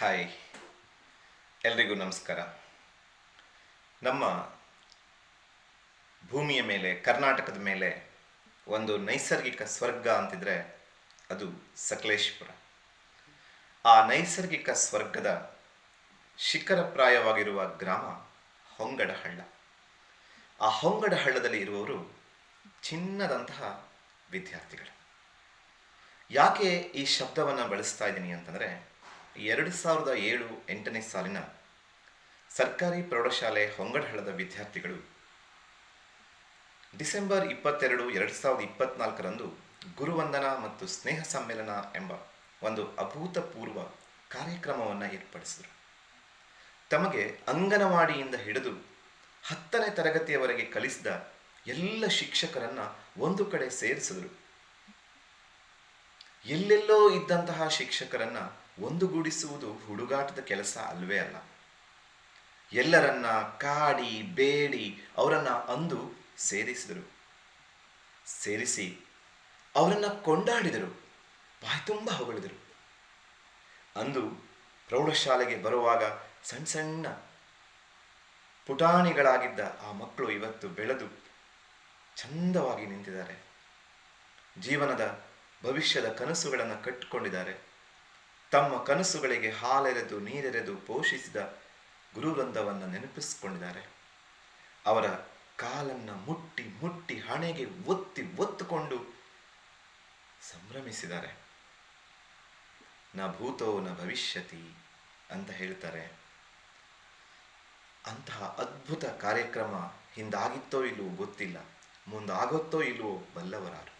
Hi. ಎಲ್ರಿಗೂ ನಮಸ್ಕಾರ. ನಮ್ಮ ಭೂಮಿಯ ಮೇಲೆ, ಕರ್ನಾಟಕದ ಮೇಲೆ ಒಂದು ನೈಸರ್ಗಿಕ ಸ್ವರ್ಗ ಅಂತಿದ್ರೆ ಅದು ಸಕಲೇಶ್ಪುರ. ಆ ನೈಸರ್ಗಿಕ ಸ್ವರ್ಗದ ಶಿಖರಪ್ರಾಯವಾಗಿರುವ ಗ್ರಾಮ ಹೊಂಗಡಹಳ್ಳ. ಆ ಹೊಂಗಡಹಳ್ಳದಲ್ಲಿ ಇರುವವರು ಚಿನ್ನದಂತಹ ವಿದ್ಯಾರ್ಥಿಗಳು. ಯಾಕೆ ಈ ಶಬ್ದವನ್ನು ಬಳಸ್ತಾ ಇದ್ದೀನಿ ಅಂತಂದರೆ ಎರಡು ಸಾವಿರದ ಏಳು ಎಂಟನೇ ಸಾಲಿನ ಸರ್ಕಾರಿ ಪ್ರೌಢಶಾಲೆ ಹೊಂಗಡಹಳದ ವಿದ್ಯಾರ್ಥಿಗಳು ಡಿಸೆಂಬರ್ ಇಪ್ಪತ್ತೆರಡು ಎರಡು ಸಾವಿರದ ಇಪ್ಪತ್ನಾಲ್ಕರಂದು ಗುರುವಂದನ ಮತ್ತು ಸ್ನೇಹ ಸಮ್ಮೇಳನ ಎಂಬ ಒಂದು ಅಭೂತಪೂರ್ವ ಕಾರ್ಯಕ್ರಮವನ್ನು ಏರ್ಪಡಿಸಿದರು. ತಮಗೆ ಅಂಗನವಾಡಿಯಿಂದ ಹಿಡಿದು ಹತ್ತನೇ ತರಗತಿಯವರೆಗೆ ಕಲಿಸಿದ ಎಲ್ಲ ಶಿಕ್ಷಕರನ್ನ ಒಂದು ಕಡೆ ಸೇರಿಸಿದರು. ಎಲ್ಲೆಲ್ಲೋ ಇದ್ದಂತಹ ಶಿಕ್ಷಕರನ್ನ ಒಂದುಗೂಡಿಸುವುದು ಹುಡುಗಾಟದ ಕೆಲಸ ಅಲ್ವೇ ಅಲ್ಲ. ಎಲ್ಲರನ್ನ ಕಾಡಿ, ಬೇಡಿ ಅವರನ್ನ ಅಂದು ಸೇರಿಸಿದರು. ಸೇರಿಸಿ ಅವರನ್ನ ಕೊಂಡಾಡಿದರು. ಬಾಯಿ ತುಂಬ ಹೊಗಳಿದರು. ಅಂದು ಪ್ರೌಢಶಾಲೆಗೆ ಬರುವಾಗ ಸಣ್ಣ ಸಣ್ಣ ಪುಟಾಣಿಗಳಾಗಿದ್ದ ಆ ಮಕ್ಕಳು ಇವತ್ತು ಬೆಳೆದು ಚಂದವಾಗಿ ನಿಂತಿದ್ದಾರೆ. ಜೀವನದ ಭವಿಷ್ಯದ ಕನಸುಗಳನ್ನು ಕಟ್ಟಿಕೊಂಡಿದ್ದಾರೆ. ತಮ್ಮ ಕನಸುಗಳಿಗೆ ಹಾಲೆರೆದು ನೀರೆರೆದು ಪೋಷಿಸಿದ ಗುರುವೃಂದವನ್ನು ನೆನಪಿಸಿಕೊಂಡಿದ್ದಾರೆ. ಅವರ ಕಾಲನ್ನು ಮುಟ್ಟಿ ಮುಟ್ಟಿ ಹಣೆಗೆ ಒತ್ತಿ ಒತ್ತುಕೊಂಡು ಸಂಭ್ರಮಿಸಿದ್ದಾರೆ. ನ ಭೂತೋ ನ ಭವಿಷ್ಯತಿ ಅಂತ ಹೇಳ್ತಾರೆ. ಅಂತಹ ಅದ್ಭುತ ಕಾರ್ಯಕ್ರಮ ಹಿಂದಾಗಿತ್ತೋ ಇಲ್ಲವೋ ಗೊತ್ತಿಲ್ಲ. ಮುಂದಾಗುತ್ತೋ ಇಲ್ಲವೋ ಬಲ್ಲವರಾರು.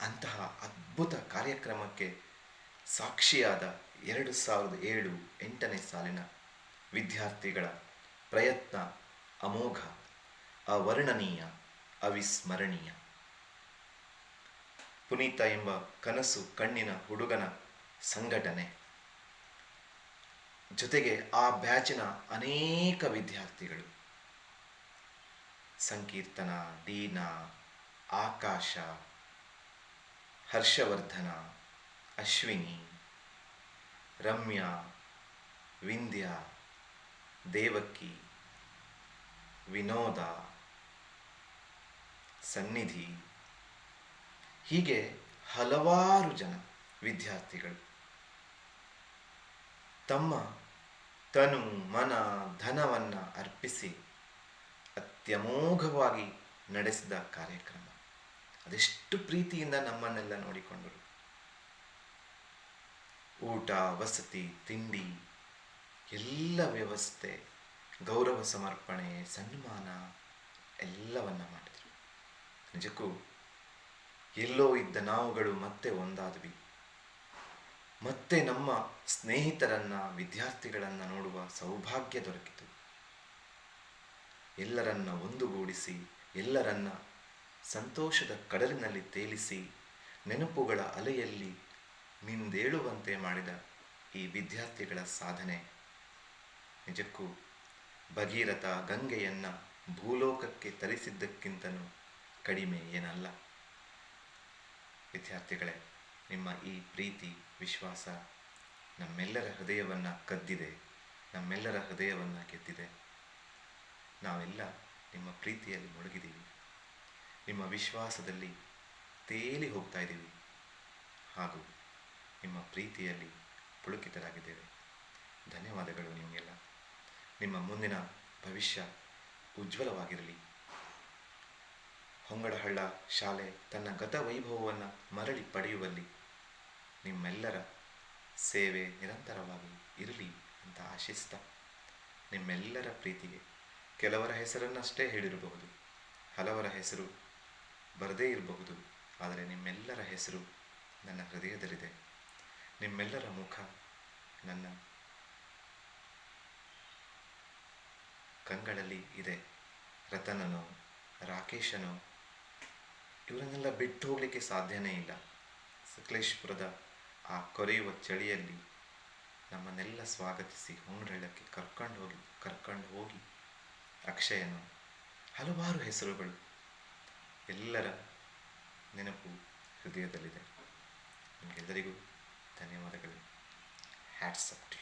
ಅಂತಹ ಅದ್ಭುತ ಕಾರ್ಯಕ್ರಮಕ್ಕೆ ಸಾಕ್ಷಿಯಾದ ಎರಡು ಸಾವಿರದ ಏಳು ಎಂಟನೇ ಸಾಲಿನ ವಿದ್ಯಾರ್ಥಿಗಳ ಪ್ರಯತ್ನ ಅಮೋಘ, ಅವರ್ಣನೀಯ, ಅವಿಸ್ಮರಣೀಯ. ಪುನೀತ ಎಂಬ ಕನಸು ಕಣ್ಣಿನ ಹುಡುಗನ ಸಂಘಟನೆ. ಜೊತೆಗೆ ಆ ಬ್ಯಾಚಿನ ಅನೇಕ ವಿದ್ಯಾರ್ಥಿಗಳು. ಸಂಕೀರ್ತನ ದೀನ ಆಕಾಶ, ಹರ್ಷವರ್ಧನ ಅಶ್ವಿನಿ, ರಮ್ಯಾ ವಿಂಧ್ಯ ದೇವಕ್ಕಿ, ವಿನೋದ, ಸನ್ನಿಧಿ. ಹೀಗೆ ಹಲವಾರು ಜನ ವಿದ್ಯಾರ್ಥಿಗಳು. ತಮ್ಮ ತನು ಮನ ಧನವನ್ನ ಅರ್ಪಿಸಿ ಅತ್ಯಮೋಘವಾಗಿ ನಡೆಸಿದ ಕಾರ್ಯಕ್ರಮ. ಅದೆಷ್ಟು ಪ್ರೀತಿಯಿಂದ ನಮ್ಮನ್ನೆಲ್ಲ ನೋಡಿಕೊಂಡರು. ಊಟ, ವಸತಿ, ತಿಂಡಿ, ಎಲ್ಲ ವ್ಯವಸ್ಥೆ, ಗೌರವ ಸಮರ್ಪಣೆ, ಸನ್ಮಾನ ಎಲ್ಲವನ್ನ ಮಾಡಿದರು. ನಿಜಕ್ಕೂ ಎಲ್ಲೋ ಇದ್ದ ನಾವುಗಳು ಮತ್ತೆ ಒಂದಾದ್ವಿ. ಮತ್ತೆ ನಮ್ಮ ಸ್ನೇಹಿತರನ್ನ, ವಿದ್ಯಾರ್ಥಿಗಳನ್ನು ನೋಡುವ ಸೌಭಾಗ್ಯ ದೊರಕಿತು. ಎಲ್ಲರನ್ನ ಒಂದುಗೂಡಿಸಿ, ಎಲ್ಲರನ್ನ ಸಂತೋಷದ ಕಡಲಿನಲ್ಲಿ ತೇಲಿಸಿ, ನೆನಪುಗಳ ಅಲೆಯಲ್ಲಿ ಮಿಂದೇಳುವಂತೆ ಮಾಡಿದ ಈ ವಿದ್ಯಾರ್ಥಿಗಳ ಸಾಧನೆ. ನಿಜಕ್ಕೂ ಭಗೀರಥ ಗಂಗೆಯನ್ನ ಭೂಲೋಕಕ್ಕೆ ತರಿಸಿದ್ದಕ್ಕಿಂತನೂ ಕಡಿಮೆ ಏನಲ್ಲ. ವಿದ್ಯಾರ್ಥಿಗಳೇ, ನಿಮ್ಮ ಈ ಪ್ರೀತಿ, ವಿಶ್ವಾಸ ನಮ್ಮೆಲ್ಲರ ಹೃದಯವನ್ನು ಕದ್ದಿದೆ, ನಮ್ಮೆಲ್ಲರ ಹೃದಯವನ್ನು ಗೆದ್ದಿದೆ ನಾವೆಲ್ಲ ನಿಮ್ಮ ಪ್ರೀತಿಯಲ್ಲಿ ಮುಳುಗಿದ್ದೀವಿ. ನಿಮ್ಮ ವಿಶ್ವಾಸದಲ್ಲಿ ತೇಲಿ ಹೋಗ್ತಾ ಇದ್ದೀವಿ. ಹಾಗೂ ನಿಮ್ಮ ಪ್ರೀತಿಯಲ್ಲಿ ಪುಳುಕಿತರಾಗಿದ್ದೇವೆ. ಧನ್ಯವಾದಗಳು ನಿಮಗೆಲ್ಲ. ನಿಮ್ಮ ಮುಂದಿನ ಭವಿಷ್ಯ ಉಜ್ವಲವಾಗಿರಲಿ. ಹೊಂಗಡಹಳ್ಳ ಶಾಲೆ ತನ್ನ ಗತ ವೈಭವವನ್ನು ಮರಳಿ ಪಡೆಯುವಲ್ಲಿ ನಿಮ್ಮೆಲ್ಲರ ಸೇವೆ ನಿರಂತರವಾಗಿ ಇರಲಿ ಅಂತ ಆಶಿಸ್ತ. ನಿಮ್ಮೆಲ್ಲರ ಪ್ರೀತಿಗೆ ಕೆಲವರ ಹೆಸರನ್ನಷ್ಟೇ ಹೇಳಿರಬಹುದು. ಹಲವರ ಹೆಸರು ಬರದೇ ಇರಬಹುದು. ಆದರೆ ನಿಮ್ಮೆಲ್ಲರ ಹೆಸರು ನನ್ನ ಹೃದಯದಲ್ಲಿದೆ. ನಿಮ್ಮೆಲ್ಲರ ಮುಖ ನನ್ನ. ಕಂಗಳಲ್ಲಿ ಇದೆ ರತನನೋ, ರಾಕೇಶನೋ. ಇವರನ್ನೆಲ್ಲ ಬಿಟ್ಟು ಹೋಗಲಿಕ್ಕೆ ಸಾಧ್ಯನೇ ಇಲ್ಲ. ಸಕಲೇಶ್ಪುರದ ಆ ಕೊರೆಯುವ ಚಳಿಯಲ್ಲಿ ನಮ್ಮನ್ನೆಲ್ಲ ಸ್ವಾಗತಿಸಿ ಹೊಂಗಡಳ್ಳಕ್ಕೆ ಕರ್ಕೊಂಡು ಹೋಗಿ ಕರ್ಕೊಂಡು ಹೋಗಿ ಅಕ್ಷಯನು, ಹಲವಾರು ಹೆಸರುಗಳು ಎಲ್ಲರ ನೆನಪು ಹೃದಯದಲ್ಲಿದೆ. ನಿಮಗೆಲ್ಲರಿಗೂ ಧನ್ಯವಾದಗಳು ಹ್ಯಾಟ್ಸ್ ಅಪ್ ಟು